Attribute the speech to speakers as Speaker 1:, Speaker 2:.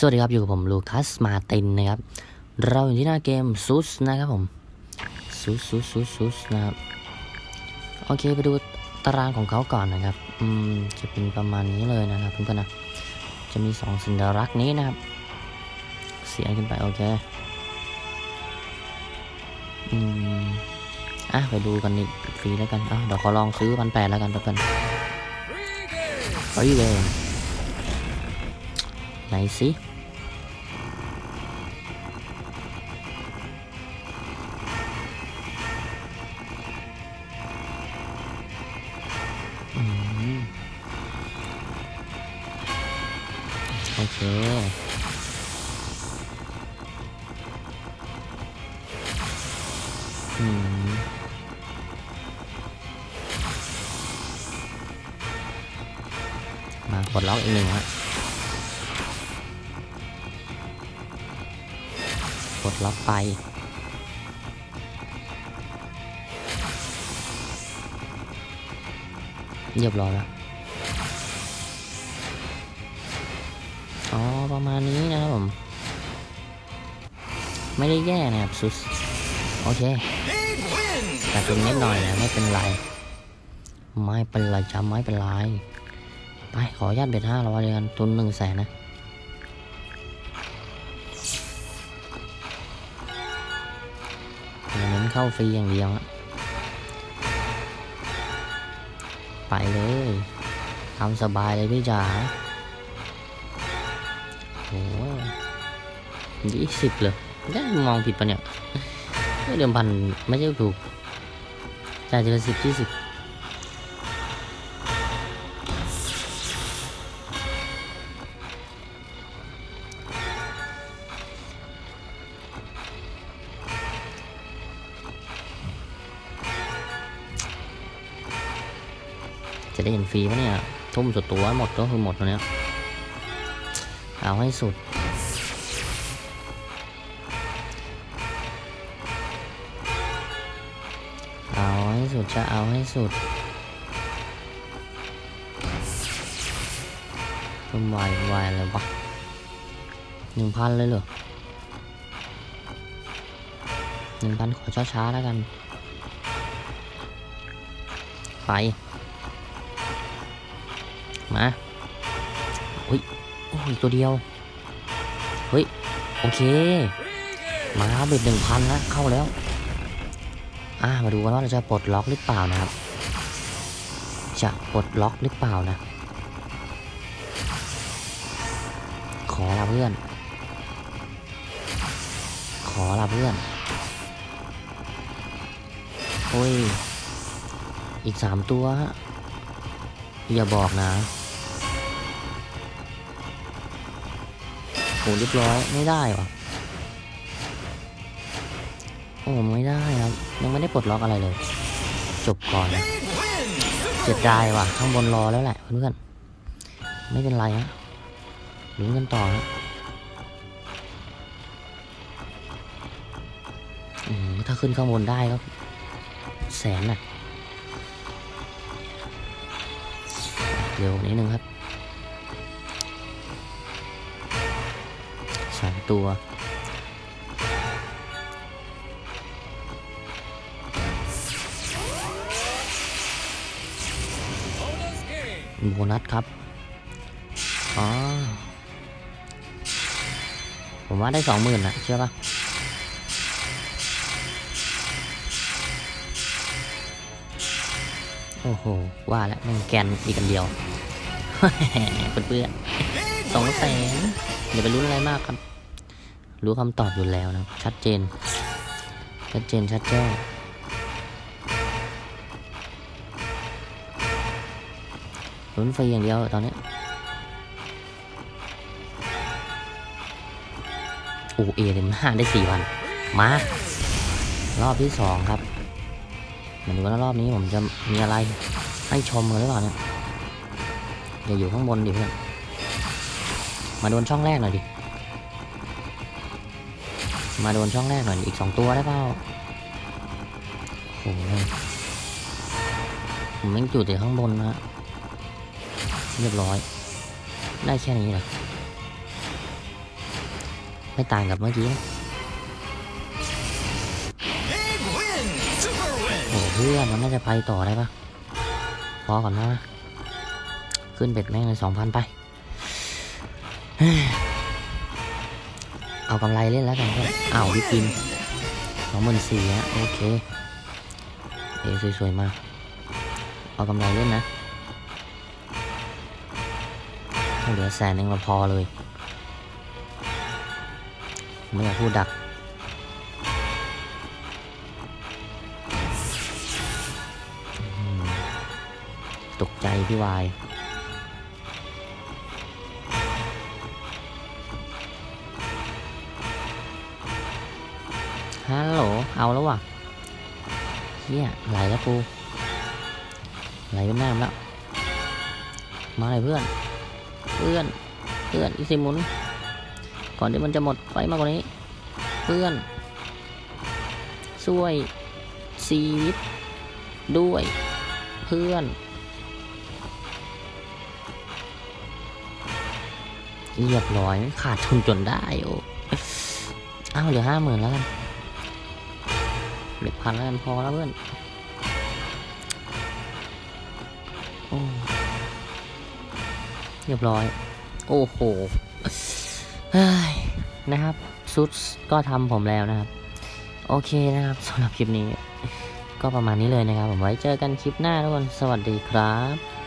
Speaker 1: สวัสดีครับ อยู่กับผมลูคัสมาตินนะครับ เราอยู่ที่หน้าเกมซูสนะครับผมซูสซูสซูสซูสนะครับ โอเคไปดูตารางของเขาก่อนนะครับ อืม จะเป็นประมาณนี้เลยนะครับเพื่อนๆนะ จะมีสองสัญลักษณ์นี้นะครับ เสียงขึ้นไป โอเค อืม อะ ไปดูกันอีกฟรีแล้วกันอะเดี๋ยวขอลองซื้อพันแปดแล้วกันเพื่อนๆฟรีเลยไหนสิ โอเคอืมมากดล็อกอีกหนึ่งฮะกดล็อกไปเรียบร้อยแล้ว ประมาณนี้นะครับผม ไม่ได้แย่นะครับสุดโอเคแต่เป็นนิดหน่อยนะไม่เป็นไร ไม่เป็นไรจำไม่เป็นไร ไปขออนุญาตเบ็ดห้าร้อยเลยกันทุนหนึ่งแสนนะเน้นเข้าฟรีอย่างเดียวอะไปเลยทำสบายเลยพี่จ๋า ยี่สิบเลยได้มองผิดปะเนี่ยไม่เดิมพันไม่ใช่ถูกจ่ายทีละสิบยี่สิบจะได้เห็นฟรีปะเนี่ย ทุ่มสุดตัวหมดก็คือหมดแล้วเนี่ยเอาให้สุด สุดจะเอาให้สุดต้มวายวายอะไรวะหนึ่งพันเลยเหรอหนึ่งพันขอช้าๆแล้วกัน ไป มาเฮ้ยโอ้ยตัวเดียว เฮ้ย โอเค มาเบ็ดหนึ่งพันแล้วเข้าแล้ว อ่ามาดูกันว่าเราจะปลดล็อกหรือเปล่านะครับ จะปลดล็อกหรือเปล่านะ ขอละเพื่อน ขอละเพื่อน โอ้ย อีกสามตัวฮะอย่าบอกนะโอ้เรียบร้อยไม่ได้วะโอ้ไม่ได้ครับ ยังไม่ได้ปลดล็อกอะไรเลย จบก่อนนะเสียดายว่ะ ข้างบนรอแล้วแหละเพื่อนๆไม่เป็นไรฮะลุ้นกันต่อฮะถ้าขึ้นข้างบนได้ก็แสนน่ะเร็วนิดนึงครับสามตัว โบนัสครับ อ๋อ ผมว่าได้สองหมื่นนะเชื่อปะโอ้โห ว่าแล้วมันแกนอีกันเดียวเพื่อนๆสองแสนอย่าไปรู้นอะไรมากครับ รู้คำตอบอยู่แล้วนะ ชัดเจน ชัดเจนชัดแจ้ง ลุ้นฟรีอย่างเดียวตอนนี้โอเอเลยมันห้าได้สี่วันมารอบที่สองครับมาดูกันว่ารอบนี้ผมจะมีอะไรให้ชมกันหรือเปล่าเนี่ยอย่าอยู่ข้างบนดิเพื่อนมาโดนช่องแรกหน่อยดิมาโดนช่องแรกหน่อยอีกสองตัวได้เปล่าโอ้โหผมแม่งจุดแต่ข้างบนนะ เรียบร้อย ได้แค่นี้เหรอไม่ต่างกับเมื่อกี้นะโอ้เพื่อนมันน่าจะไปต่อได้ปะพอก่อนนะ ขึ้นเบ็ดแม่งเลยสองพันไปเฮ้ยเอากำไรเล่นแล้วกันเพื่อนอ้าววิกินสองหมื่นสี่ฮะโอเค เอสวยๆมา เอากำไรเล่นนะ ถ้เหลือแสนหนึ่งเราพอเลยไม่อยากพูดดัก ตกใจพี่วายฮัลโหล เอาแล้ววะเฮียไหลแล้วปูไหลเป็นน้ำแล้ว มาเลยเพื่อน เพื่อนเพื่อนอีสิหมุน ก่อนที่มันจะหมดไปมากกว่านี้ เพื่อนช่วยชีวิตด้วย เพื่อน เรียบร้อยขาดทุนจนได้โอ้อ้าวเหลือห้าหมื่นแล้วกันเหลือพันแล้วกันพอแล้วเพื่อน เรียบร้อย โอ้โหนะครับซุดก็ทำผมแล้วนะครับ โอเคนะครับสำหรับคลิปนี้ ก็ประมาณนี้เลยนะครับ ผมไว้เจอกันคลิปหน้าทุกคน สวัสดีครับ